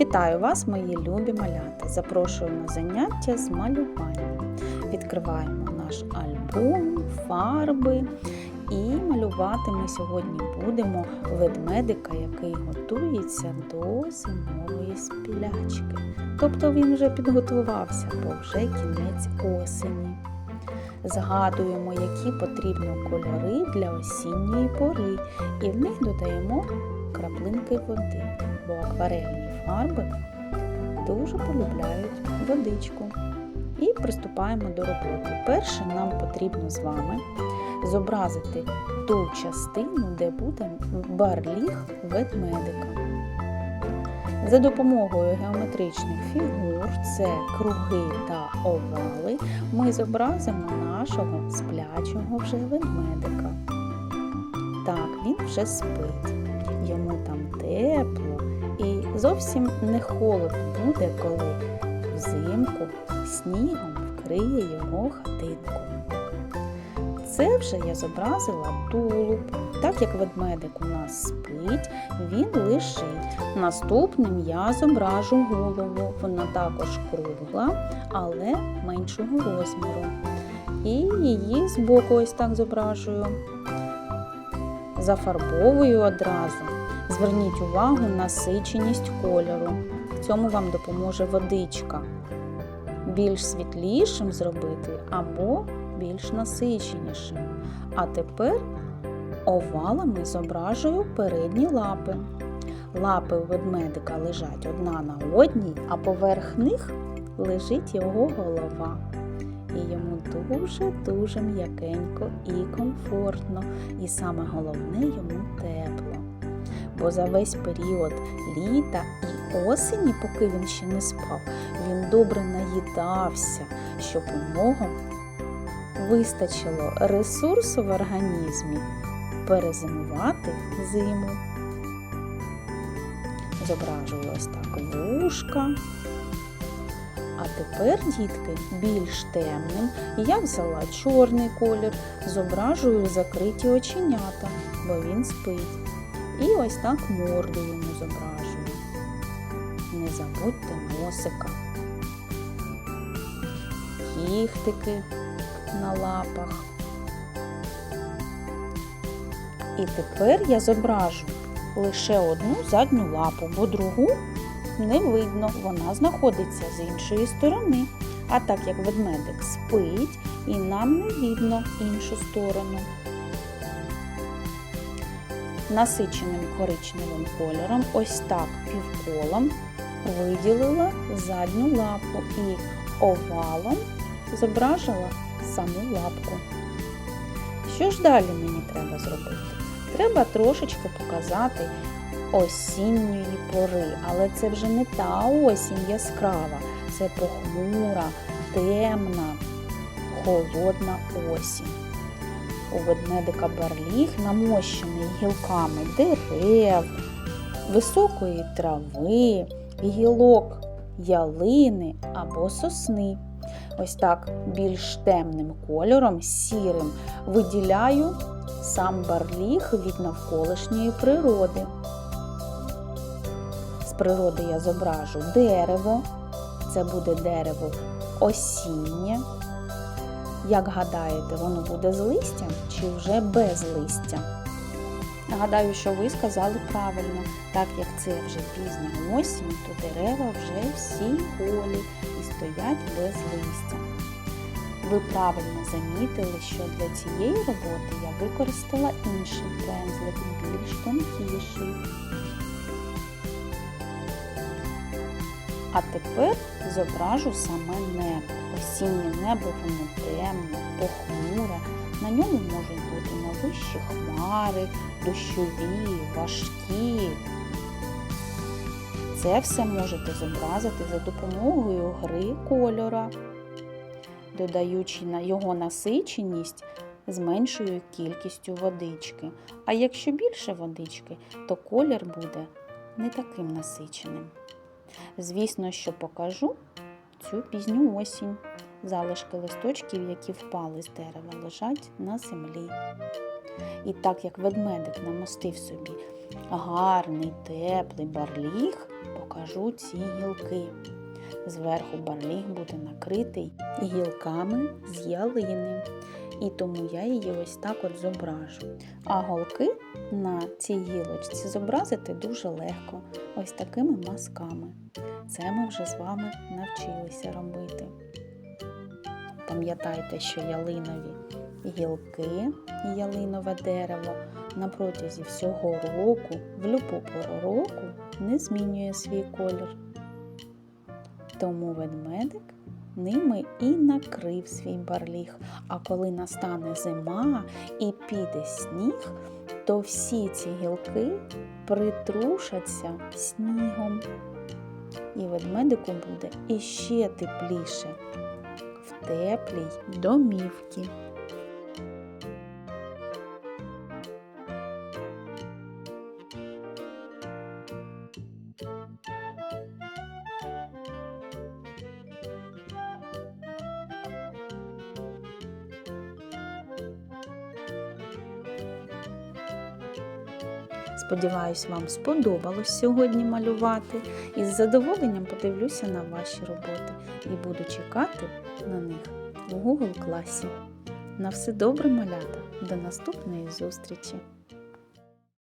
Вітаю вас, мої любі малята! Запрошую на заняття з малювання. Відкриваємо наш альбом, фарби. І малювати ми сьогодні будемо ведмедика, який готується до зимової спілячки. Тобто він вже підготувався, бо вже кінець осені. Згадуємо, які потрібні кольори для осінньої пори, і в них додаємо краплинки води, бо акварельні фарби дуже полюбляють водичку. І приступаємо до роботи. Перше нам потрібно з вами зобразити ту частину, де буде барліг ведмедика. За допомогою геометричних фігур, це круги та овали, ми зобразимо нашого сплячого вже ведмедика. Так, він вже спить, йому там тепло зовсім не холодно буде, коли взимку снігом вкриє його хатинку. Це вже я зобразила тулуб. Так як ведмедик у нас спить, він лежить. Наступним я зображу голову. Вона також кругла, але меншого розміру. І її збоку ось так зображую. Зафарбовую одразу. Зверніть увагу на насиченість кольору. В цьому вам допоможе водичка. Більш світлішим зробити або більш насиченішим. А тепер овалами зображую передні лапи. Лапи ведмедика лежать одна на одній, а поверх них лежить його голова. І йому дуже-дуже м'якенько і комфортно, і саме головне йому тепло. Бо за весь період літа і осені, поки він ще не спав, він добре наїдався, щоб у нього вистачило ресурсу в організмі перезимувати зиму. Зображую ось так вушка. А тепер, дітки, більш темним я взяла чорний колір, зображую закриті оченята, бо він спить. І ось так морду йому зображую. Не забудьте носика, кіхтики на лапах. І тепер я зображу лише одну задню лапу, бо другу не видно, вона знаходиться з іншої сторони. А так як ведмедик спить, і нам не видно іншу сторону. Насиченим коричневим кольором, ось так півколом виділила задню лапу і овалом зображила саму лапку. Що ж далі мені треба зробити? Треба трошечки показати осінньої пори, але це вже не та осінь яскрава, це похмура, темна, холодна осінь. У ведмедика барліг намощений гілками дерев, високої трави, гілок ялини або сосни. Ось так більш темним кольором, сірим, виділяю сам барліг від навколишньої природи. З природи я зображу дерево, це буде дерево осіннє. Як гадаєте, воно буде з листям чи вже без листя? Нагадаю, що ви сказали правильно, так як це вже пізня осінь, то дерева вже всі голі і стоять без листя. Ви правильно замітили, що для цієї роботи я використала інший пензлик, більш тонкіший. А тепер зображу саме небо. Осіннє небо воно темне, похмуре. На ньому можуть бути навищі хмари, дощові, важкі. Це все можете зобразити за допомогою гри кольора, додаючи на його насиченість з меншою кількістю водички. А якщо більше водички, то колір буде не таким насиченим. Звісно, що покажу цю пізню осінь. Залишки листочків, які впали з дерева, лежать на землі. І так як ведмедик намостив собі гарний теплий барліг, покажу ці гілки. Зверху барліг буде накритий гілками з ялини. І тому я її ось так от зображу. А голки на цій гілочці зобразити дуже легко, ось такими мазками. Це ми вже з вами навчилися робити. Пам'ятайте, що ялинові гілки і ялинове дерево на протязі всього року, в любу пору року, не змінює свій колір. Тому ведмедик ними і накрив свій барліг. А коли настане зима і піде сніг, то всі ці гілки притрушаться снігом. І ведмедику буде іще тепліше в теплій домівці. Сподіваюсь, вам сподобалось сьогодні малювати і з задоволенням подивлюся на ваші роботи і буду чекати на них у Google класі. На все добре, малята! До наступної зустрічі!